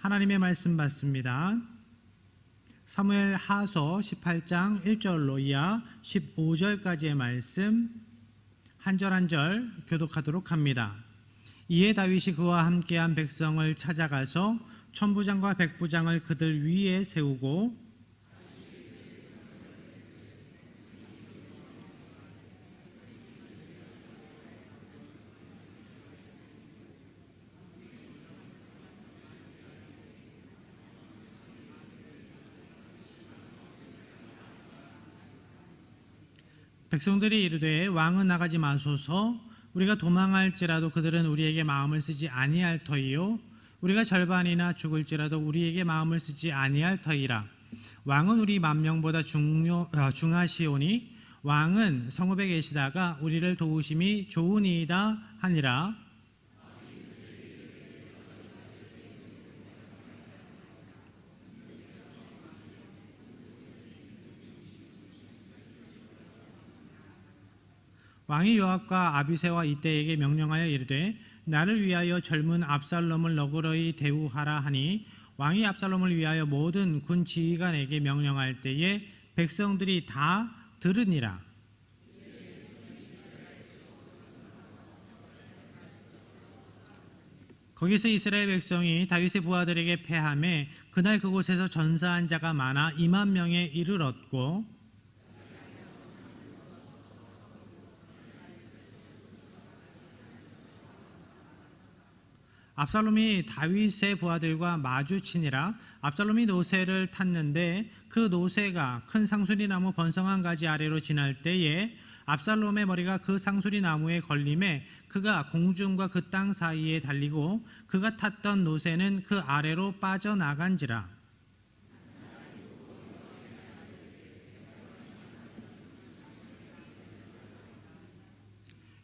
하나님의 말씀 받습니다. 사무엘 하서 18장 1절로 이하 15절까지의 말씀 한 절 한 절 교독하도록 합니다. 이에 다윗이 그와 함께한 백성을 찾아가서 천부장과 백부장을 그들 위에 세우고 백성들이 이르되 왕은 나가지 마소서. 우리가 도망할지라도 그들은 우리에게 마음을 쓰지 아니할 터이요. 우리가 절반이나 죽을지라도 우리에게 마음을 쓰지 아니할 터이라. 왕은 우리 만명보다 중요, 아, 중하시오니 왕은 성읍에 계시다가 우리를 도우심이 좋으니이다 하니라 왕이 요압과 아비새와 이때에게 명령하여 이르되 나를 위하여 젊은 압살롬을 너그러이 대우하라 하니 왕이 압살롬을 위하여 모든 군 지휘관에게 명령할 때에 백성들이 다 들으니라. 거기서 이스라엘 백성이 다윗의 부하들에게 패함에 그날 그곳에서 전사한 자가 많아 2만 명에 이르렀고 압살롬이 다윗의 부하들과 마주치니라 압살롬이 노새를 탔는데 그 노새가 큰 상수리 나무 번성한 가지 아래로 지날 때에 압살롬의 머리가 그 상수리 나무에 걸림에 그가 공중과 그 땅 사이에 달리고 그가 탔던 노새는 그 아래로 빠져나간지라.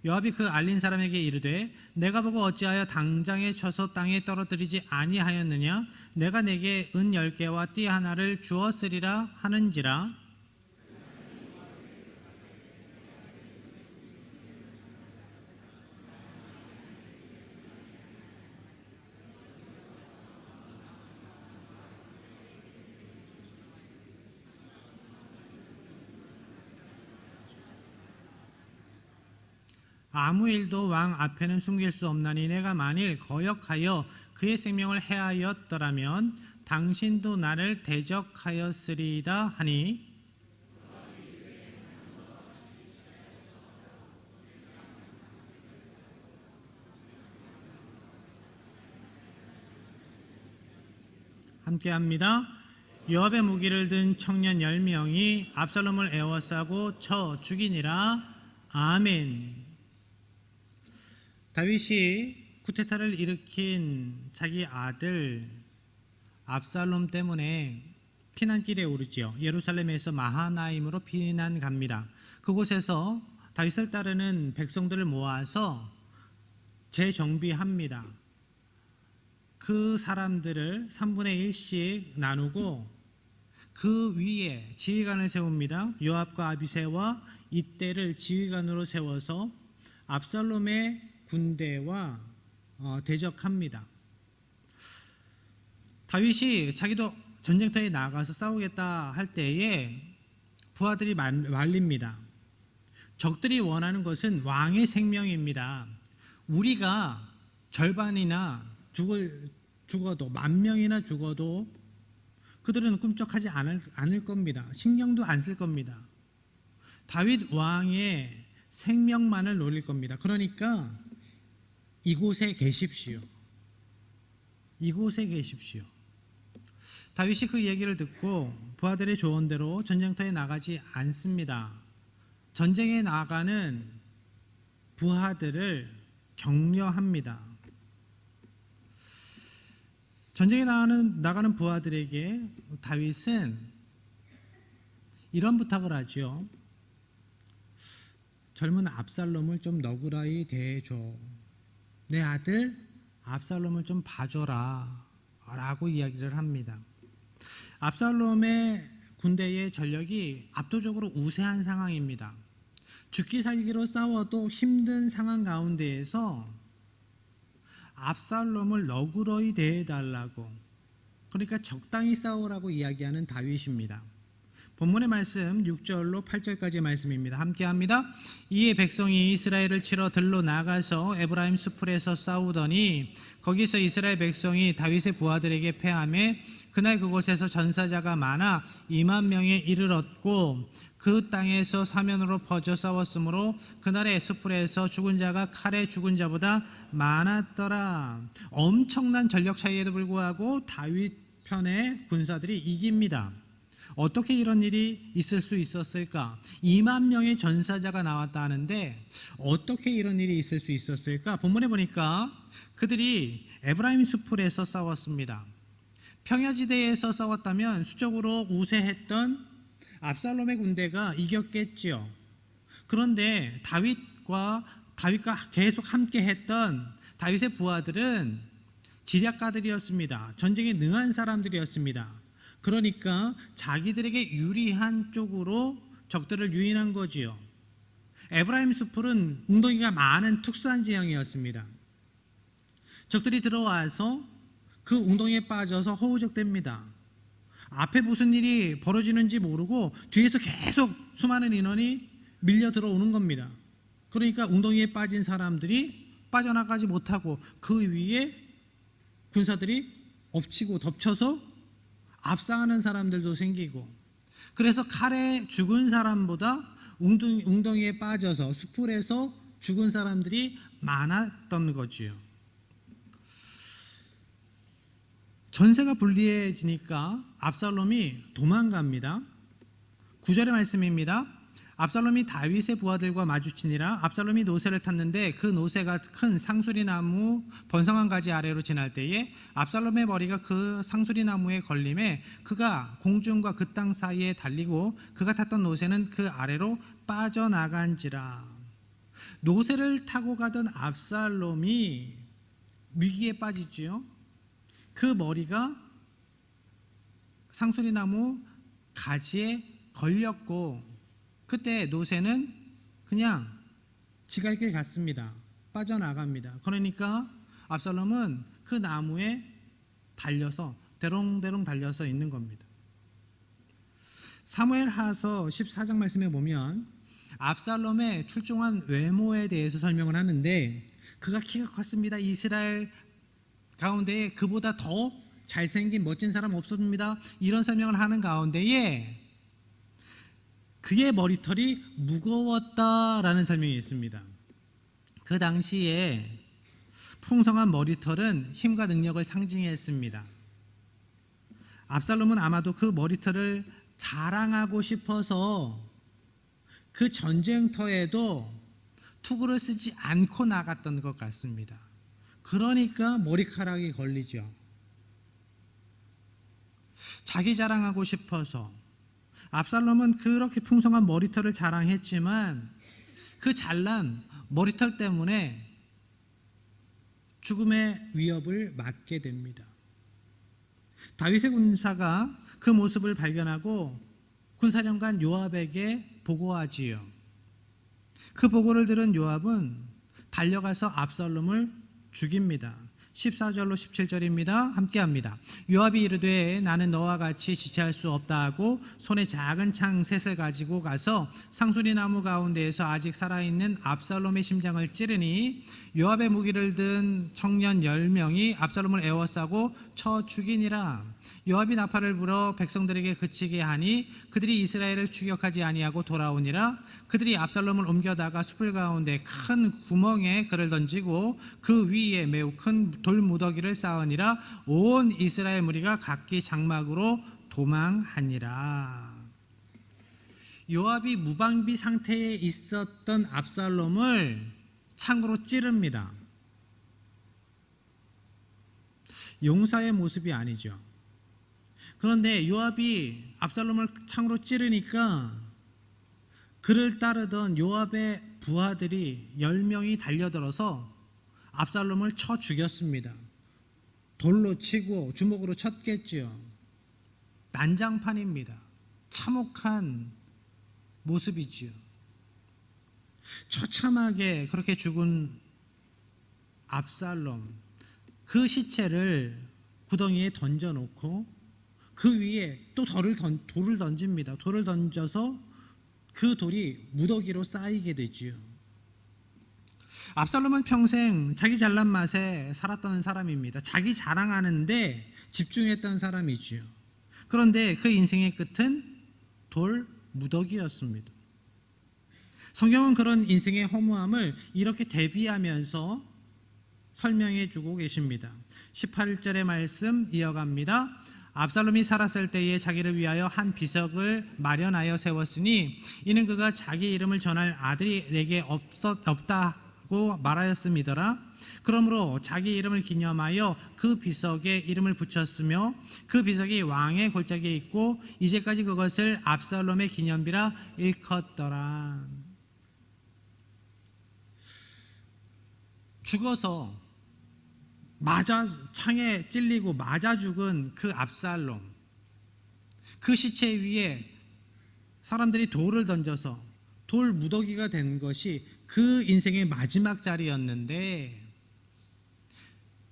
요압이 그 알린 사람에게 이르되 내가 보고 어찌하여 당장에 쳐서 땅에 떨어뜨리지 아니하였느냐? 내가 내게 은 열 개와 띠 하나를 주었으리라 하는지라 아무 일도 왕 앞에는 숨길 수 없나니 내가 만일 거역하여 그의 생명을 해하였더라면 당신도 나를 대적하였으리이다 하니 함께합니다. 요압의 무기를 든 청년 10명이 압살롬을 에워싸고 쳐 죽이니라. 아멘. 다윗이 쿠데타를 일으킨 자기 아들 압살롬 때문에 피난길에 오르지요. 예루살렘에서 마하나임으로 피난 갑니다. 그곳에서 다윗을 따르는 백성들을 모아서 재정비합니다. 그 사람들을 3분의 1씩 나누고 그 위에 지휘관을 세웁니다. 요압과 아비새와 이때를 지휘관으로 세워서 압살롬의 군대와 어, 대적합니다. 다윗이 자기도 전쟁터에 나가서 싸우겠다 할 때에 부하들이 말- 말립니다. 적들이 원하는 것은 왕의 생명입니다. 우리가 절반이나 죽을, 죽어도 만 명이나 죽어도 그들은 꿈쩍하지 않을, 않을 겁니다. 신경도 안 쓸 겁니다. 다윗 왕의 생명만을 노릴 겁니다. 그러니까 이곳에 계십시오. 이곳에 계십시오. 다윗이 그 얘기를 듣고 부하들의 조언대로 전쟁터에 나가지 않습니다. 전쟁에 나가는 부하들을 격려합니다. 전쟁에 나가는, 나가는 부하들에게 다윗은 이런 부탁을 하죠. 젊은 압살롬을 좀 너그러이 대해줘. 내 아들 압살롬을 좀 봐줘라. 라고 이야기를 합니다. 압살롬의 군대의 전력이 압도적으로 우세한 상황입니다. 죽기 살기로 싸워도 힘든 상황 가운데에서 압살롬을 너그러이 대해달라고 그러니까 적당히 싸우라고 이야기하는 다윗입니다. 본문의 말씀 6절로 8절까지의 말씀입니다. 함께 합니다. 이에 백성이 이스라엘을 치러 들로 나가서 에브라임 수풀에서 싸우더니 거기서 이스라엘 백성이 다윗의 부하들에게 패함에 그날 그곳에서 전사자가 많아 2만 명에 이르렀고 그 땅에서 사면으로 퍼져 싸웠으므로 그날의 수풀에서 죽은 자가 칼에 죽은 자보다 많았더라. 엄청난 전력 차이에도 불구하고 다윗 편의 군사들이 이깁니다. 어떻게 이런 일이 있을 수 있었을까? 2만 명의 전사자가 나왔다 하는데 어떻게 이런 일이 있을 수 있었을까? 본문에 보니까 그들이 에브라임 수풀에서 싸웠습니다. 평야지대에서 싸웠다면 수적으로 우세했던 압살롬의 군대가 이겼겠지요. 그런데 다윗과 다윗과 계속 함께했던 다윗의 부하들은 지략가들이었습니다. 전쟁에 능한 사람들이었습니다. 그러니까 자기들에게 유리한 쪽으로 적들을 유인한 거지요. 에브라임 수풀은 웅덩이가 많은 특수한 지형이었습니다. 적들이 들어와서 그 웅덩이에 빠져서 허우적됩니다. 앞에 무슨 일이 벌어지는지 모르고 뒤에서 계속 수많은 인원이 밀려 들어오는 겁니다. 그러니까 웅덩이에 빠진 사람들이 빠져나가지 못하고 그 위에 군사들이 엎치고 덮쳐서 압상하는 사람들도 생기고 그래서 칼에 죽은 사람보다 웅덩이, 웅덩 이에 빠져서 수풀에서 죽은 사람들이 많았던 거지요. 전세가 불리해지니까 압살롬이 도망갑니다. 구절의 말씀입니다. 압살롬이 다윗의 부하들과 마주치니라 압살롬이 노새를 탔는데 그 노새가 큰 상수리 나무 번성한 가지 아래로 지날 때에 압살롬의 머리가 그 상수리 나무에 걸림에 그가 공중과 그 땅 사이에 달리고 그가 탔던 노새는 그 아래로 빠져나간지라 노새를 타고 가던 압살롬이 위기에 빠지지요. 그 머리가 상수리 나무 가지에 걸렸고 그때 노새는 그냥 지가 길 갔습니다. 빠져나갑니다. 그러니까 압살롬은 그 나무에 달려서 대롱대롱 달려서 있는 겁니다. 사무엘 하서 14장 말씀에 보면 압살롬의 출중한 외모에 대해서 설명을 하는데 그가 키가 컸습니다. 이스라엘 가운데에 그보다 더 잘생긴 멋진 사람 없었습니다. 이런 설명을 하는 가운데에 그의 머리털이 무거웠다라는 설명이 있습니다. 그 당시에 풍성한 머리털은 힘과 능력을 상징했습니다. 압살롬은 아마도 그 머리털을 자랑하고 싶어서 그 전쟁터에도 투구를 쓰지 않고 나갔던 것 같습니다. 그러니까 머리카락이 걸리죠. 자기 자랑하고 싶어서 압살롬은 그렇게 풍성한 머리털을 자랑했지만 그 잘난 머리털 때문에 죽음의 위협을 맞게 됩니다. 다윗의 군사가 그 모습을 발견하고 군사령관 요압에게 보고하지요. 그 보고를 들은 요압은 달려가서 압살롬을 죽입니다. 14절로 17절입니다. 함께 합니다. 요압이 이르되 나는 너와 같이 지체할 수 없다 하고 손에 작은 창 셋을 가지고 가서 상수리 나무 가운데에서 아직 살아있는 압살롬의 심장을 찌르니 요압의 무기를 든 청년 10명이 압살롬을 에워싸고 쳐 죽이니라. 요압이 나팔을 불어 백성들에게 그치게 하니 그들이 이스라엘을 추격하지 아니하고 돌아오니라. 그들이 압살롬을 옮겨다가 숲을 가운데 큰 구멍에 그를 던지고 그 위에 매우 큰 돌무더기를 쌓으니라. 온 이스라엘 무리가 각기 장막으로 도망하니라. 요압이 무방비 상태에 있었던 압살롬을 창으로 찌릅니다. 용사의 모습이 아니죠 그런데 요압이 압살롬을 창으로 찌르니까 그를 따르던 요압의 부하들이 열 명이 달려들어서 압살롬을 쳐 죽였습니다. 돌로 치고 주먹으로 쳤겠지요. 난장판입니다. 참혹한 모습이지요. 처참하게 그렇게 죽은 압살롬 그 시체를 구덩이에 던져놓고 그 위에 또 돌을, 던, 돌을 던집니다. 돌을 던져서 그 돌이 무더기로 쌓이게 되지요. 압살롬은 평생 자기 잘난 맛에 살았던 사람입니다. 자기 자랑하는데 집중했던 사람이지요. 그런데 그 인생의 끝은 돌 무더기였습니다. 성경은 그런 인생의 허무함을 이렇게 대비하면서 설명해 주고 계십니다. 18절의 말씀 이어갑니다. 압살롬이 살았을 때에 자기를 위하여 한 비석을 마련하여 세웠으니 이는 그가 자기 이름을 전할 아들이 내게 없었, 없다고 말하였음이더라. 그러므로 자기 이름을 기념하여 그 비석에 이름을 붙였으며 그 비석이 왕의 골짜기에 있고 이제까지 그것을 압살롬의 기념비라 일컫더라. 죽어서 맞아 창에 찔리고 맞아 죽은 그 압살롬 그 시체 위에 사람들이 돌을 던져서 돌 무더기가 된 것이 그 인생의 마지막 자리였는데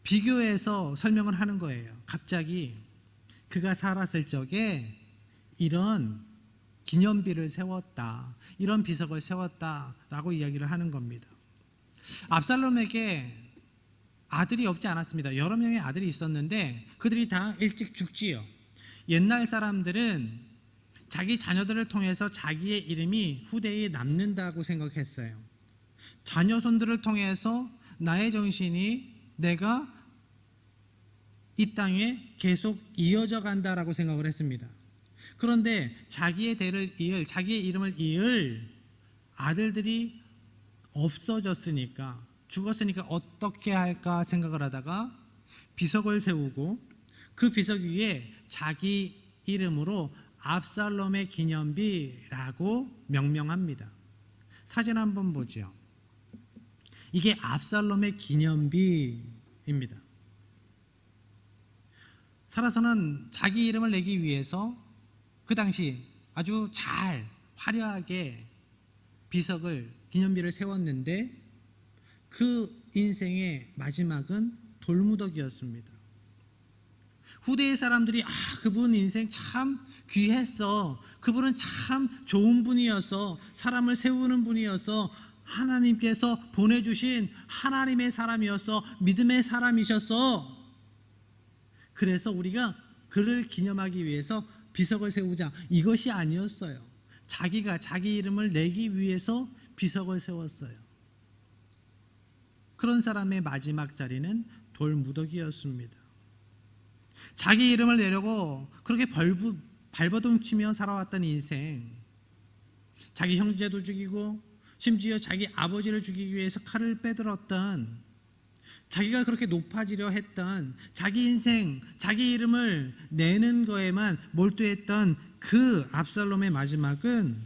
비교해서 설명을 하는 거예요. 갑자기 그가 살았을 적에 이런 기념비를 세웠다. 이런 비석을 세웠다라고 이야기를 하는 겁니다. 압살롬에게 아들이 없지 않았습니다. 여러 명의 아들이 있었는데 그들이 다 일찍 죽지요. 옛날 사람들은 자기 자녀들을 통해서 자기의 이름이 후대에 남는다고 생각했어요. 자녀 손들을 통해서 나의 정신이 내가 이 땅에 계속 이어져 간다라고 생각을 했습니다. 그런데 자기의 대를 이을 자기의 이름을 이을 아들들이 없어졌으니까 죽었으니까 어떻게 할까 생각을 하다가 비석을 세우고 그 비석 위에 자기 이름으로 압살롬의 기념비라고 명명합니다. 사진 한번 보죠. 이게 압살롬의 기념비입니다. 살아서는 자기 이름을 내기 위해서 그 당시 아주 잘 화려하게 비석을 기념비를 세웠는데 그 인생의 마지막은 돌무더기였습니다. 후대의 사람들이 아 그분 인생 참 귀했어. 그분은 참 좋은 분이어서 사람을 세우는 분이어서 하나님께서 보내주신 하나님의 사람이어서 믿음의 사람이셨어. 그래서 우리가 그를 기념하기 위해서 비석을 세우자 이것이 아니었어요. 자기가 자기 이름을 내기 위해서 비석을 세웠어요. 그런 사람의 마지막 자리는 돌무더기였습니다. 자기 이름을 내려고 그렇게 벌부, 발버둥치며 살아왔던 인생, 자기 형제도 죽이고 심지어 자기 아버지를 죽이기 위해서 칼을 빼들었던 자기가 그렇게 높아지려 했던 자기 인생, 자기 이름을 내는 거에만 몰두했던 그 압살롬의 마지막은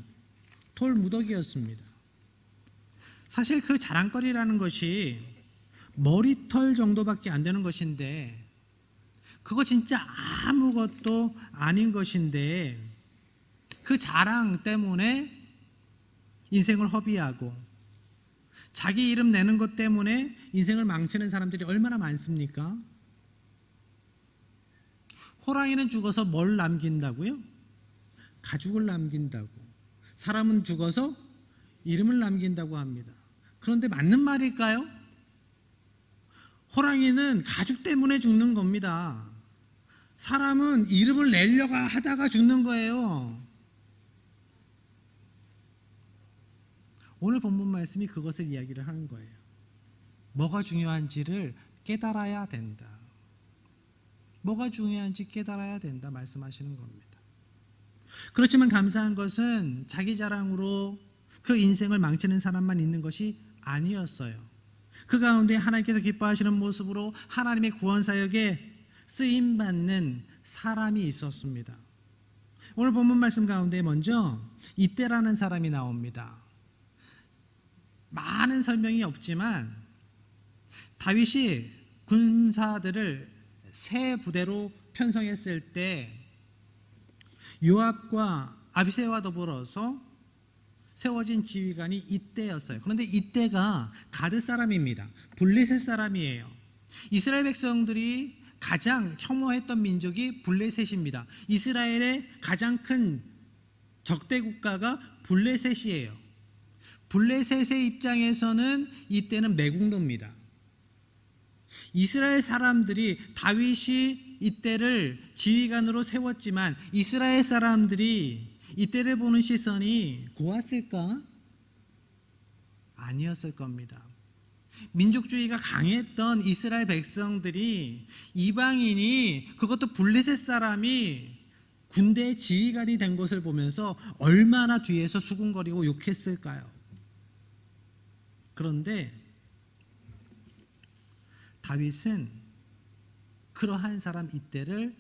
돌 무더기였습니다. 사실 그 자랑거리라는 것이 머리털 정도밖에 안 되는 것인데 그거 진짜 아무것도 아닌 것인데 그 자랑 때문에 인생을 허비하고 자기 이름 내는 것 때문에 인생을 망치는 사람들이 얼마나 많습니까? 호랑이는 죽어서 뭘 남긴다고요? 가죽을 남긴다고. 사람은 죽어서 이름을 남긴다고 합니다. 그런데 맞는 말일까요? 호랑이는 가죽 때문에 죽는 겁니다. 사람은 이름을 내려고 하다가 죽는 거예요. 오늘 본문 말씀이 그것을 이야기를 하는 거예요. 뭐가 중요한지를 깨달아야 된다. 뭐가 중요한지 깨달아야 된다 말씀하시는 겁니다. 그렇지만 감사한 것은 자기 자랑으로 그 인생을 망치는 사람만 있는 것이 아니었어요. 그 가운데 하나님께서 기뻐하시는 모습으로 하나님의 구원 사역에 쓰임 받는 사람이 있었습니다. 오늘 본문 말씀 가운데 먼저 이때라는 사람이 나옵니다. 많은 설명이 없지만 다윗이 군사들을 세 부대로 편성했을 때 요압과 아비세와 더불어서 세워진 지휘관이 이때였어요. 그런데 이때가 가드 사람입니다. 블레셋 사람이에요. 이스라엘 백성들이 가장 혐오했던 민족이 블레셋입니다. 이스라엘의 가장 큰 적대 국가가 블레셋이에요. 블레셋의 입장에서는 이때는 매국노입니다. 이스라엘 사람들이 다윗이 이때를 지휘관으로 세웠지만 이스라엘 사람들이 이때를 보는 시선이 고왔을까? 아니었을 겁니다. 민족주의가 강했던 이스라엘 백성들이 이방인이 그것도 블레셋 사람이 군대 지휘관이 된 것을 보면서 얼마나 뒤에서 수군거리고 욕했을까요? 그런데 다윗은 그러한 사람 이때를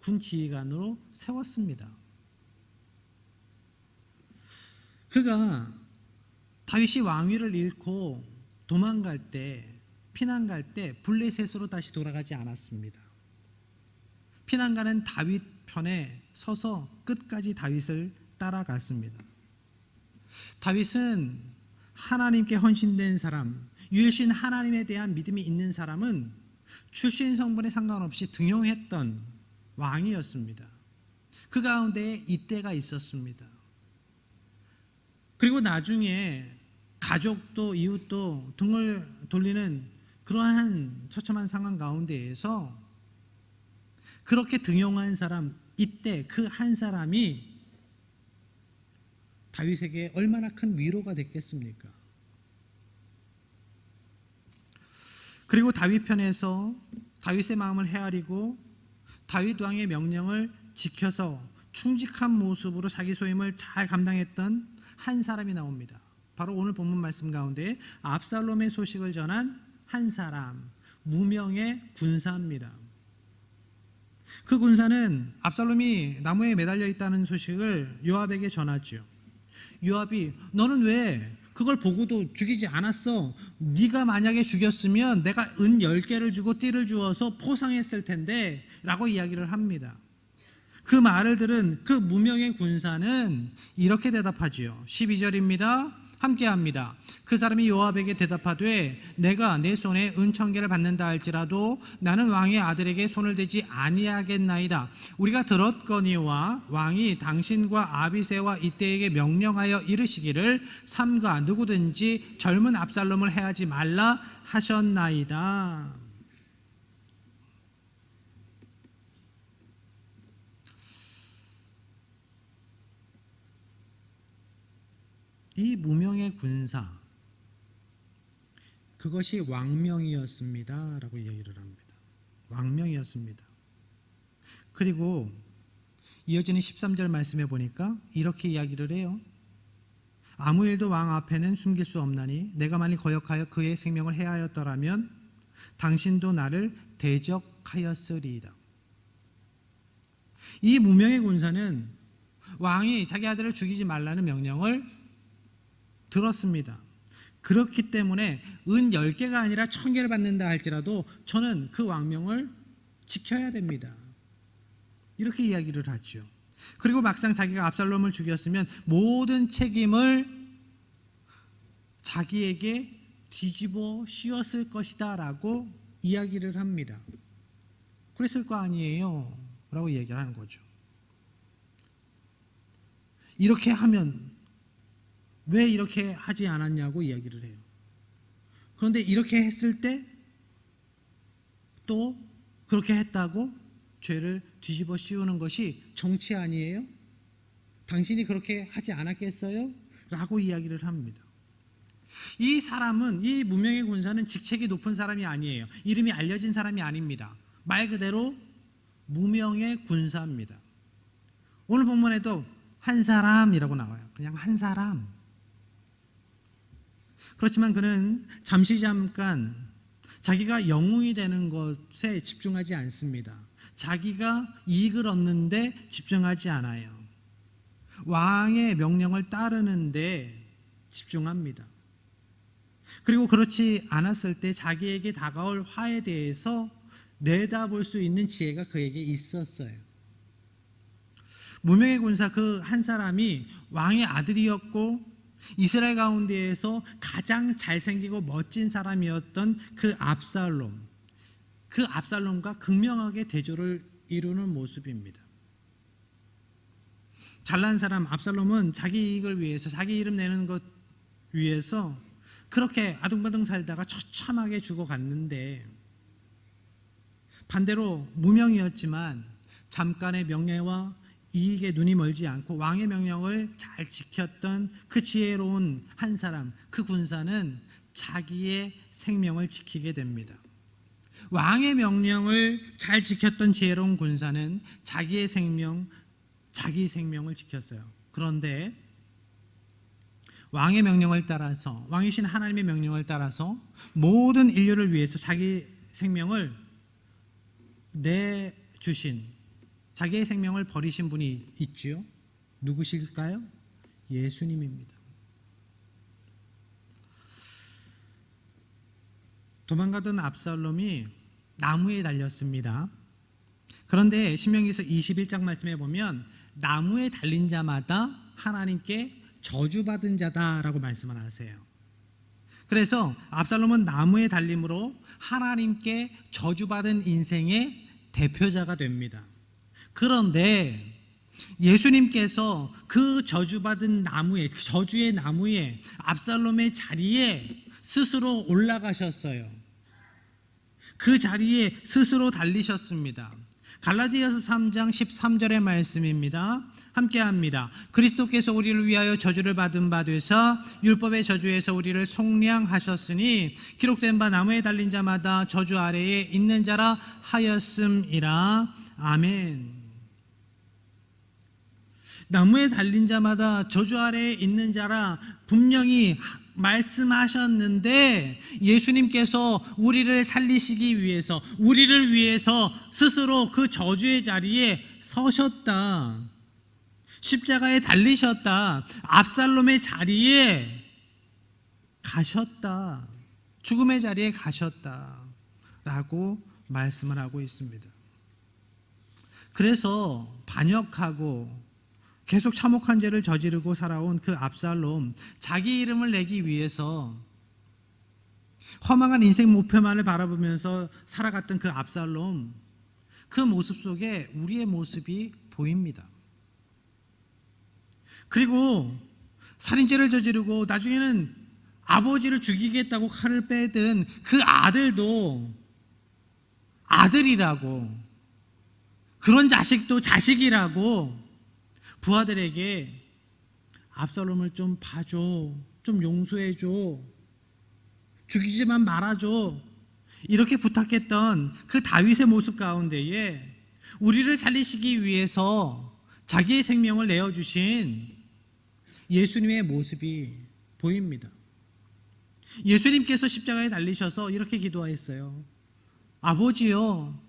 군 지휘관으로 세웠습니다. 그가 다윗이 왕위를 잃고 도망갈 때 피난 갈 때 블레셋으로 다시 돌아가지 않았습니다. 피난 가는 다윗 편에 서서 끝까지 다윗을 따라갔습니다. 다윗은 하나님께 헌신된 사람, 유일신 하나님에 대한 믿음이 있는 사람은 출신 성분에 상관없이 등용했던 왕이었습니다. 그 가운데 이때가 있었습니다. 그리고 나중에 가족도 이웃도 등을 돌리는 그러한 처참한 상황 가운데에서 그렇게 등용한 사람 이때 그 한 사람이 다윗에게 얼마나 큰 위로가 됐겠습니까? 그리고 다윗 편에서 다윗의 마음을 헤아리고 다윗 왕의 명령을 지켜서 충직한 모습으로 자기 소임을 잘 감당했던 한 사람이 나옵니다. 바로 오늘 본문 말씀 가운데 압살롬의 소식을 전한 한 사람, 무명의 군사입니다. 그 군사는 압살롬이 나무에 매달려 있다는 소식을 요압에게 전하죠. 요압이 너는 왜 그걸 보고도 죽이지 않았어? 네가 만약에 죽였으면 내가 은 10개를 주고 띠를 주어서 포상했을 텐데 라고 이야기를 합니다. 그 말을 들은 그 무명의 군사는 이렇게 대답하지요. 12절입니다. 함께 합니다. 그 사람이 요압에게 대답하되 내가 내 손에 은천 개를 받는다 할지라도 나는 왕의 아들에게 손을 대지 아니하겠나이다. 우리가 들었거니와 왕이 당신과 아비세와 이때에게 명령하여 이르시기를 삼가 누구든지 젊은 압살롬을 해하지 말라 하셨나이다. 이 무명의 군사 그것이 왕명이었습니다라고 이야기를 합니다. 왕명이었습니다. 그리고 이어지는 13절 말씀에 보니까 이렇게 이야기를 해요. 아무 일도 왕 앞에는 숨길 수 없나니 내가 만일 거역하여 그의 생명을 해하였더라면 당신도 나를 대적하였으리이다. 이 무명의 군사는 왕이 자기 아들을 죽이지 말라는 명령을 들었습니다. 그렇기 때문에 은 10개가 아니라 1000개를 받는다 할지라도 저는 그 왕명을 지켜야 됩니다. 이렇게 이야기를 하죠. 그리고 막상 자기가 압살롬을 죽였으면 모든 책임을 자기에게 뒤집어 씌웠을 것이다 라고 이야기를 합니다. 그랬을 거 아니에요. 라고 이야기를 하는 거죠. 이렇게 하면 왜 이렇게 하지 않았냐고 이야기를 해요. 그런데 이렇게 했을 때 또 그렇게 했다고 죄를 뒤집어 씌우는 것이 정치 아니에요? 당신이 그렇게 하지 않았겠어요? 라고 이야기를 합니다. 이 사람은 이 무명의 군사는 직책이 높은 사람이 아니에요. 이름이 알려진 사람이 아닙니다. 말 그대로 무명의 군사입니다. 오늘 본문에도 한 사람이라고 나와요. 그냥 한 사람. 그렇지만 그는 잠시 잠깐 자기가 영웅이 되는 것에 집중하지 않습니다. 자기가 이익을 얻는데 집중하지 않아요. 왕의 명령을 따르는데 집중합니다. 그리고 그렇지 않았을 때 자기에게 다가올 화에 대해서 내다볼 수 있는 지혜가 그에게 있었어요. 무명의 군사 그 한 사람이 왕의 아들이었고 이스라엘 가운데에서 가장 잘생기고 멋진 사람이었던 그 압살롬. 그 압살롬과 극명하게 대조를 이루는 모습입니다. 잘난 사람 압살롬은 자기 이익을 위해서 자기 이름 내는 것 위해서 그렇게 아둥바둥 살다가 처참하게 죽어갔는데 반대로 무명이었지만 잠깐의 명예와 이익에 눈이 멀지 않고 왕의 명령을 잘 지켰던 그 지혜로운 한 사람, 그 군사는 자기의 생명을 지키게 됩니다. 왕의 명령을 잘 지켰던 지혜로운 군사는 자기의 생명, 자기 생명을 지켰어요. 그런데 왕의 명령을 따라서 왕이신 하나님의 명령을 따라서 모든 인류를 위해서 자기 생명을 내 주신 자기의 생명을 버리신 분이 있지요. 누구실까요? 예수님입니다. 도망가던 압살롬이 나무에 달렸습니다. 그런데 신명기서 21장 말씀에 보면 나무에 달린 자마다 하나님께 저주받은 자다라고 말씀을 하세요. 그래서 압살롬은 나무에 달림으로 하나님께 저주받은 인생의 대표자가 됩니다. 그런데 예수님께서 그 저주받은 나무에 저주의 나무에 압살롬의 자리에 스스로 올라가셨어요. 그 자리에 스스로 달리셨습니다. 갈라디아서 3장 13절의 말씀입니다. 함께 합니다. 그리스도께서 우리를 위하여 저주를 받은 바 되사 율법의 저주에서 우리를 속량하셨으니 기록된 바 나무에 달린 자마다 저주 아래에 있는 자라 하였음이라. 아멘. 나무에 달린 자마다 저주 아래에 있는 자라 분명히 말씀하셨는데 예수님께서 우리를 살리시기 위해서 우리를 위해서 스스로 그 저주의 자리에 서셨다. 십자가에 달리셨다. 압살롬의 자리에 가셨다. 죽음의 자리에 가셨다. 라고 말씀을 하고 있습니다. 그래서 반역하고 계속 참혹한 죄를 저지르고 살아온 그 압살롬 자기 이름을 내기 위해서 허망한 인생 목표만을 바라보면서 살아갔던 그 압살롬 그 모습 속에 우리의 모습이 보입니다. 그리고 살인죄를 저지르고 나중에는 아버지를 죽이겠다고 칼을 빼든 그 아들도 아들이라고 그런 자식도 자식이라고 부하들에게 압살롬을 좀 봐줘, 좀 용서해줘, 죽이지만 말아줘. 이렇게 부탁했던 그 다윗의 모습 가운데에 우리를 살리시기 위해서 자기의 생명을 내어주신 예수님의 모습이 보입니다. 예수님께서 십자가에 달리셔서 이렇게 기도하였어요. 아버지요,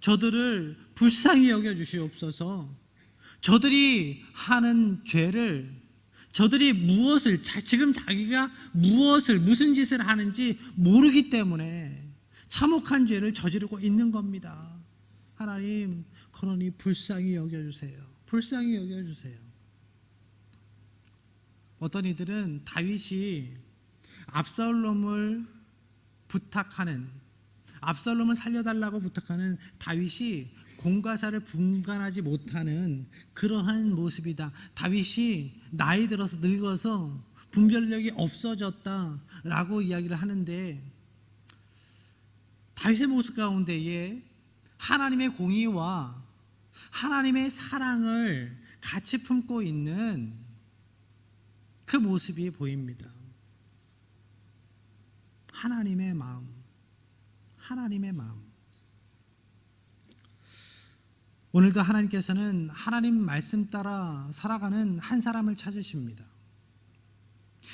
저들을 불쌍히 여겨 주시옵소서. 저들이 하는 죄를 저들이 무엇을 지금 자기가 무엇을 무슨 짓을 하는지 모르기 때문에 참혹한 죄를 저지르고 있는 겁니다. 하나님 그러니 불쌍히 여겨 주세요. 불쌍히 여겨 주세요. 어떤 이들은 다윗이 압살롬을 부탁하는 압살롬을 살려달라고 부탁하는 다윗이 공가사를 분간하지 못하는 그러한 모습이다. 다윗이 나이 들어서 늙어서 분별력이 없어졌다라고 이야기를 하는데 다윗의 모습 가운데에 하나님의 공의와 하나님의 사랑을 같이 품고 있는 그 모습이 보입니다. 하나님의 마음, 하나님의 마음. 오늘도 하나님께서는 하나님 말씀 따라 살아가는 한 사람을 찾으십니다.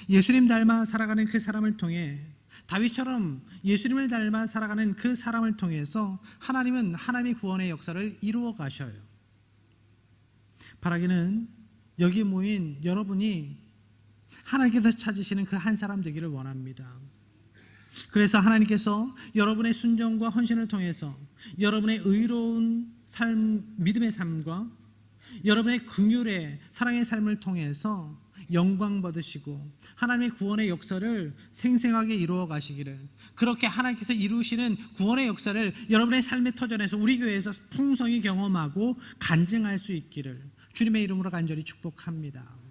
예수님 닮아 살아가는 그 사람을 통해 다윗처럼 예수님을 닮아 살아가는 그 사람을 통해서 하나님은 하나님의 구원의 역사를 이루어 가셔요. 바라기는 여기 모인 여러분이 하나님께서 찾으시는 그 한 사람 되기를 원합니다. 그래서 하나님께서 여러분의 순종과 헌신을 통해서 여러분의 의로운 삶, 믿음의 삶과 여러분의 긍휼의 사랑의 삶을 통해서 영광 받으시고 하나님의 구원의 역사를 생생하게 이루어 가시기를 그렇게 하나님께서 이루시는 구원의 역사를 여러분의 삶의 터전에서 우리 교회에서 풍성히 경험하고 간증할 수 있기를 주님의 이름으로 간절히 축복합니다.